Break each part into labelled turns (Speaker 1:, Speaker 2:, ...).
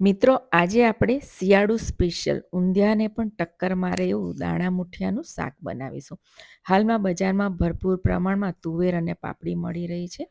Speaker 1: મિત્રો, આજે આપણે શિયાળુ સ્પેશિયલ ઊંધિયાને પણ ટક્કર મારે એવું દાણા મુઠિયાનું શાક બનાવીશું. હાલમાં બજારમાં ભરપૂર પ્રમાણમાં તુવેર અને પાપડી મળી રહી છે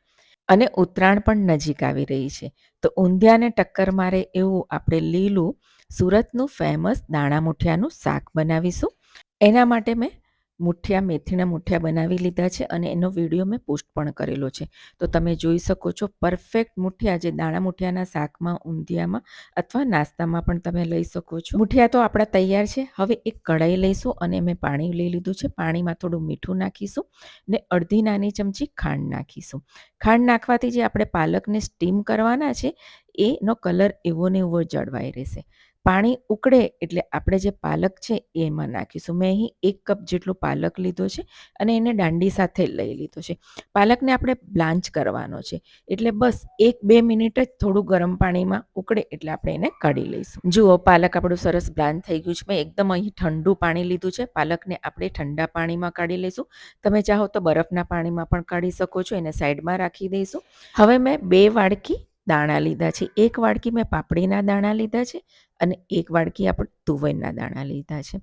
Speaker 1: અને ઉત્તરાયણ પણ નજીક આવી રહી છે. તો ઊંધિયાને ટક્કર મારે એવું આપણે લીલું સુરતનું ફેમસ દાણા મુઠિયાનું શાક બનાવીશું. એના માટે મેં મુઠિયા મેથીના મુઠિયા બનાવી લીધા છે અને એનો વીડિયો મેં પોસ્ટ પણ કરેલો છે. તો તમે જોઈ શકો છો પરફેક્ટ મુઠિયા જે દાણા મુઠિયાના શાકમાં, ઊંધિયામાં અથવા નાસ્તામાં પણ તમે લઈ શકો છો. મુઠિયા તો આપણા તૈયાર છે. હવે એક કઢાઈ લઈશું અને મેં પાણી લઈ લીધું છે. પાણીમાં થોડું મીઠું નાખીશું ને અડધી નાની ચમચી ખાંડ નાખીશું. ખાંડ નાખવાથી જે આપણે પાલકને સ્ટીમ કરવાના છે, એનો કલર એવો ને એવો જળવાઈ રહેશે. પાણી ઉકળે એટલે આપણે જે પાલક છે એમાં નાખીશું. મેં અહીં એક કપ જેટલો પાલક લીધો છે અને એને દાંડી સાથે લઈ લીધો છે. પાલકને આપણે બ્લાન્ચ કરવાનો છે. એટલે બસ એક બે મિનિટ જ થોડું ગરમ પાણીમાં ઉકળે એટલે આપણે એને કાઢી લઈશું. જુઓ, પાલક આપણું સરસ બ્લાન્ચ થઈ ગયું છે. મેં એકદમ અહીં ઠંડુ પાણી લીધું છે. પાલકને આપણે ઠંડા પાણીમાં કાઢી લઈશું. તમે ચાહો તો બરફના પાણીમાં પણ કાઢી શકો છો. એને સાઈડમાં રાખી દઈશું. હવે મેં બે વાડકી દાણા લીધા છે. એક વાડકી મેં પાપડીના દાણા લીધા છે. અને એક વાડકી આપણે તુવેરના દાણા લીધા છે.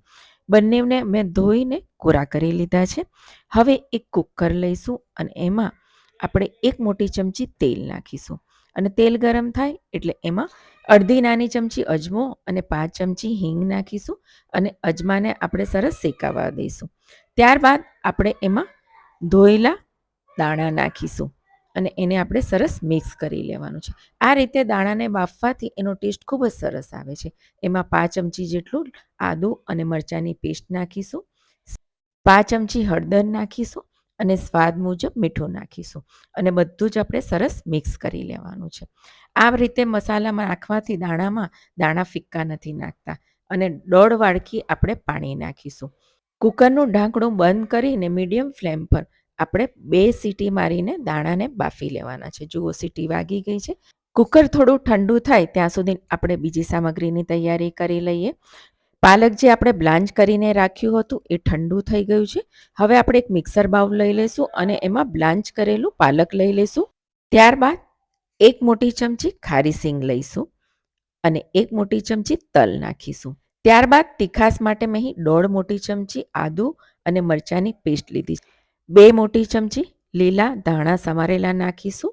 Speaker 1: બંનેને મેં ધોઈને કોરા કરી લીધા છે. હવે એક કુકર લઈશું અને એમાં આપણે એક મોટી ચમચી તેલ નાખીશું. અને તેલ ગરમ થાય એટલે એમાં અડધી નાની ચમચી અજમો અને પાંચ ચમચી હિંગ નાખીશું અને અજમાને આપણે સરસ શેકાવા દઈશું. ત્યારબાદ આપણે એમાં ધોયેલા દાણા નાખીશું. અને એને આપણે સરસ મિક્સ કરી લેવાનું છે. આ રીતે દાણાને બાફવાથી એનો ટેસ્ટ ખૂબ જ સરસ આવે છે. એમાં પાંચ ચમચી જેટલું આદું અને મરચાંની પેસ્ટ નાખીશું. પાંચ ચમચી હળદર નાખીશું અને સ્વાદ મુજબ મીઠું નાખીશું. અને બધું જ આપણે સરસ મિક્સ કરી લેવાનું છે. આ રીતે મસાલામાં નાખવાથી દાણામાં દાણા ફિક્કા નથી નાખતા અને દોઢ વાડકી આપણે પાણી નાખીશું. કુકરનું ઢાંકણું બંધ કરીને મીડિયમ ફ્લેમ પર આપણે બે સીટી મારીને દાણાને બાફી લેવાના છે. જુઓ, સીટી વાગી ગઈ છે. કુકર થોડું ઠંડુ થાય ત્યાં સુધી આપણે બીજી સામગ્રીની તૈયારી કરી લઈએ. પાલક જે આપણે બ્લાન્ચ કરીને રાખ્યું હતું એ ઠંડુ થઈ ગયું છે. હવે આપણે એક મિક્સર બાઉલ લઈ લઈશું અને એમાં બ્લાન્ચ કરેલું પાલક લઈ લઈશું. ત્યારબાદ એક મોટી ચમચી ખારી સિંગ લઈશું અને એક મોટી ચમચી તલ નાખીશું. ત્યારબાદ તીખાસ માટે મેં દોઢ મોટી ચમચી આદુ અને મરચાંની પેસ્ટ લીધી બે મોટી ચમચી લીલા ધાણા સમારેલા નાખીશું.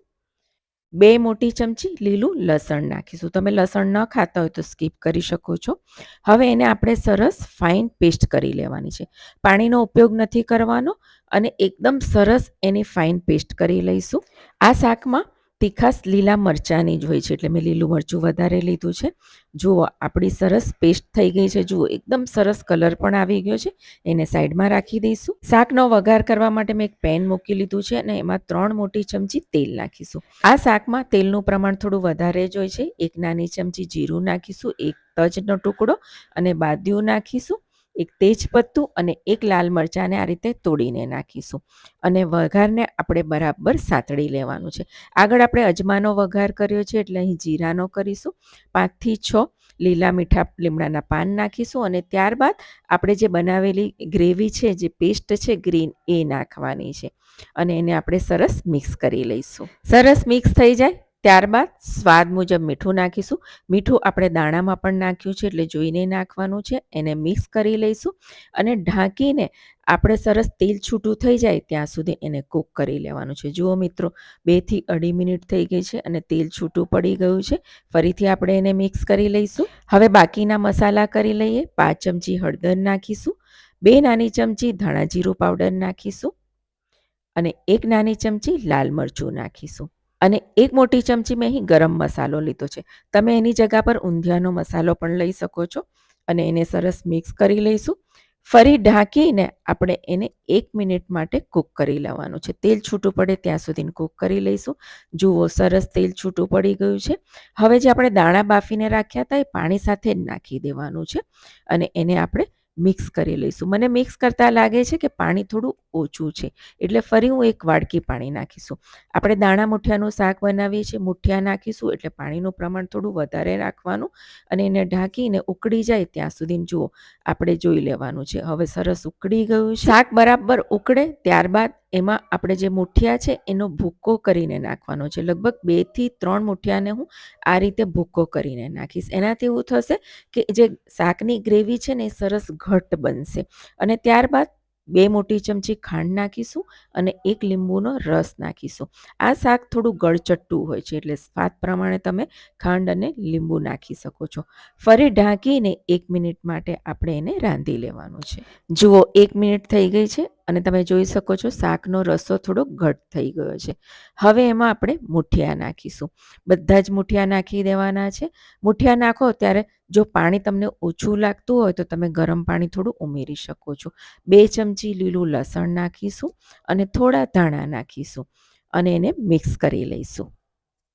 Speaker 1: બે મોટી ચમચી લીલું લસણ નાખીશું. તમે લસણ ન ખાતા હોય તો સ્કીપ કરી શકો છો. હવે એને આપણે સરસ ફાઇન પેસ્ટ કરી લેવાની છે. પાણીનો ઉપયોગ નથી કરવાનો અને એકદમ સરસ એની ફાઇન પેસ્ટ કરી લઈશું. આ શાકમાં તીખાસ લીલા મરચાંની જ હોય છે, એટલે મેં લીલું મરચું વધારે લીધું છે. જુઓ, આપણી સરસ પેસ્ટ થઈ ગઈ છે. જુઓ, એકદમ સરસ કલર પણ આવી ગયો છે. એને સાઈડમાં રાખી દઈશું. શાકનો વઘાર કરવા માટે મેં એક પેન મૂકી લીધું છે અને એમાં ત્રણ મોટી ચમચી તેલ નાખીશું. આ શાકમાં તેલનું પ્રમાણ થોડું વધારે જ હોય છે. એક નાની ચમચી જીરું નાખીશું, એક તજનો ટુકડો અને બાદિયું નાખીશું. એક તેજપત્તું અને એક લાલ મરચાંને આ રીતે તોડીને નાખીશું. અને વઘારને આપણે બરાબર સાંતળી લેવાનું છે. આગળ આપણે અજમાનો વઘાર કર્યો છે એટલે અહીં જીરાનો કરીશું. પાંચથી છ લીલા મીઠા લીમડાના પાન નાખીશું અને ત્યારબાદ આપણે જે બનાવેલી ગ્રેવી છે, જે પેસ્ટ છે ગ્રીન, એ નાખવાની છે. અને એને આપણે સરસ મિક્સ કરી લઈશું. સરસ મિક્સ થઈ જાય? ત્યારબાદ સ્વાદ મુજબ મીઠું નાખીશું. મીઠું આપણે દાણામાં પણ નાખ્યું છે એટલે જોઈને નાખવાનું છે. એને મિક્સ કરી લઈશું અને ઢાંકીને આપણે સરસ તેલ છૂટું થઈ જાય ત્યાં સુધી એને કૂક કરી લેવાનું છે. જુઓ મિત્રો બેથી અઢી મિનિટ થઈ ગઈ છે અને તેલ છૂટું પડી ગયું છે. ફરીથી આપણે એને મિક્સ કરી લઈશું. હવે બાકીના મસાલા કરી લઈએ. પાંચ ચમચી હળદર નાખીશું. બે નાની ચમચી ધાણા જીરું પાવડર નાખીશું. અને એક નાની ચમચી લાલ મરચું નાખીશું. અને એક મોટી ચમચી મેં અહીં ગરમ મસાલો લીધો છે. તમે એની જગા પર ઊંધિયાનો મસાલો પણ લઈ શકો છો અને એને સરસ મિક્સ કરી લઈશું. ફરી ઢાંકીને આપણે એને એક મિનિટ માટે કૂક કરી લેવાનું છે. તેલ છૂટું પડે ત્યાં સુધી કૂક કરી લઈશું. જુઓ, સરસ તેલ છૂટું પડી ગયું છે. હવે જે આપણે દાણા બાફીને રાખ્યા હતા એ પાણી સાથે જ નાખી દેવાનું છે અને એને આપણે મિક્સ કરી લઈશું. મને મિક્સ કરતાં લાગે છે કે પાણી થોડું ઓછું છે, એટલે ફરી હું એક વાડકી પાણી નાખીશું. આપણે દાણા મુઠિયાનું શાક બનાવીએ છીએ, મુઠિયા નાખીશું, એટલે પાણીનું પ્રમાણ થોડું વધારે રાખવાનું અને એને ઢાંકીને ઉકળી જાય ત્યાં સુધી જુઓ, આપણે જોઈ લેવાનું છે. હવે સરસ ઉકળી ગયું શાક બરાબર ઉકળે ત્યારબાદ એમાં આપણે જે મુઠિયા છે એનો ભૂક્કો કરીને નાખવાનો છે. લગભગ બેથી ત્રણ મુઠિયાને હું આ રીતે ભૂક્કો કરીને નાખીશ. એનાથી એવું થશે કે જે શાકની ગ્રેવી છે ને એ સરસ ઘટ્ટ બનશે. અને ત્યારબાદ બે મોટી ચમચી ખાંડ નાખીશું અને એક લીંબુનો રસ નાખીશું. આ શાક થોડું ગળચટ્ટું હોય છે એટલે સ્વાદ પ્રમાણે તમે ખાંડ અને લીંબુ નાખી શકો છો. ફરી ઢાંકીને એક મિનિટ માટે આપણે એને રાંધી લેવાનું છે. જુઓ, એક મિનિટ થઈ ગઈ છે. અને તમે જોઈ શકો છો, શાકનો રસો થોડો ઘટ થઈ ગયો છે. હવે એમાં આપણે મુઠિયા નાખીશું. બધા જ મુઠિયા નાખી દેવાના છે. મુઠિયા નાખો ત્યારે જો પાણી તમને ઓછું લાગતું હોય તો તમે ગરમ પાણી થોડું ઉમેરી શકો છો. બે ચમચી લીલું લસણ નાખીશું અને થોડા ધાણા નાખીશું અને એને મિક્સ કરી લઈશું.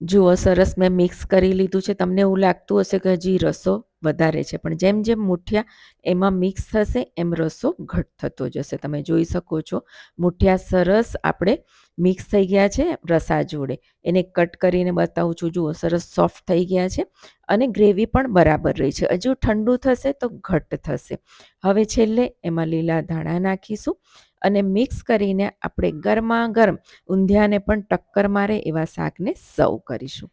Speaker 1: જુઓ, સરસ મેં મિક્સ કરી લીધું છે. તમને એવું લાગતું હશે કે હજી રસો વધારે છે. પણ જેમ જેમ મુઠિયા એમાં મિક્સ થશે, એમ રસો ઘટ થતો જશે. તમે જોઈ શકો છો, મુઠિયા સરસ આપણે મિક્સ થઈ ગયા છે રસા જોડે. એને કટ કરીને બતાવું છું. જુઓ, સરસ સોફ્ટ થઈ ગયા છે અને ગ્રેવી પણ બરાબર રહી છે. હજુ ઠંડુ થશે તો ઘટ થશે. હવે છેલ્લે એમાં લીલા ધાણા નાખીશું. અને મિક્સ કરીને આપણે ગરમા ગરમ ઊંધિયાને પણ ટક્કર મારે એવા શાકને સર્વ કરીશું.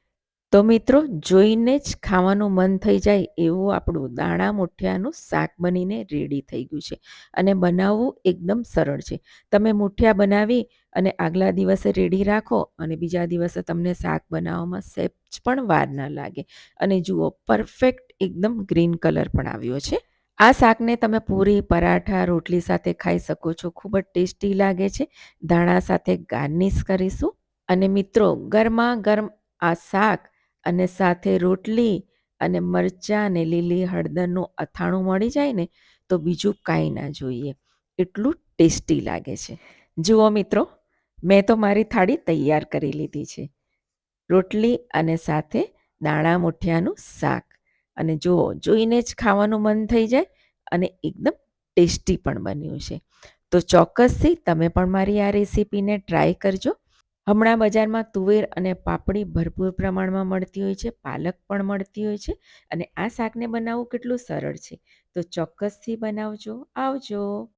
Speaker 1: તો મિત્રો, જોઈને જ ખાવાનું મન થઈ જાય એવું આપણું દાણા મુઠિયાનું શાક બનીને રેડી થઈ ગયું છે. અને બનાવવું એકદમ સરળ છે. તમે મુઠિયા બનાવી અને આગલા દિવસે રેડી રાખો અને બીજા દિવસે તમને શાક બનાવવામાં સહેજ પણ વાર ન લાગે. અને જુઓ પરફેક્ટ એકદમ ગ્રીન કલર પણ આવ્યો છે. આ શાકને તમે પૂરી, પરાઠા, રોટલી સાથે ખાઈ શકો છો. ખૂબ જ ટેસ્ટી લાગે છે. ધાણા સાથે ગાર્નિશ કરીશું. અને મિત્રો, ગરમા ગરમ આ શાક અને સાથે રોટલી અને મરચાં અને લીલી હળદરનું અથાણું મળી જાય ને, તો બીજું કાંઈ ના જોઈએ. એટલું ટેસ્ટી લાગે છે. જુઓ મિત્રો, મેં તો મારી થાળી તૈયાર કરી લીધી છે. રોટલી અને સાથે દાણા મુઠિયાનું શાક. અને જુઓ, જોઈને જ ખાવાનું મન થઈ જાય અને એકદમ ટેસ્ટી પણ બન્યું છે. તો ચોક્કસથી તમે પણ મારી આ રેસીપીને ટ્રાય કરજો. હમણાં બજારમાં તુવેર અને પાપડી ભરપૂર પ્રમાણમાં મળતી હોય છે, પાલક પણ મળતી હોય છે અને આ શાકને બનાવવું કેટલું સરળ છે. તો ચોક્કસથી બનાવજો. આવજો.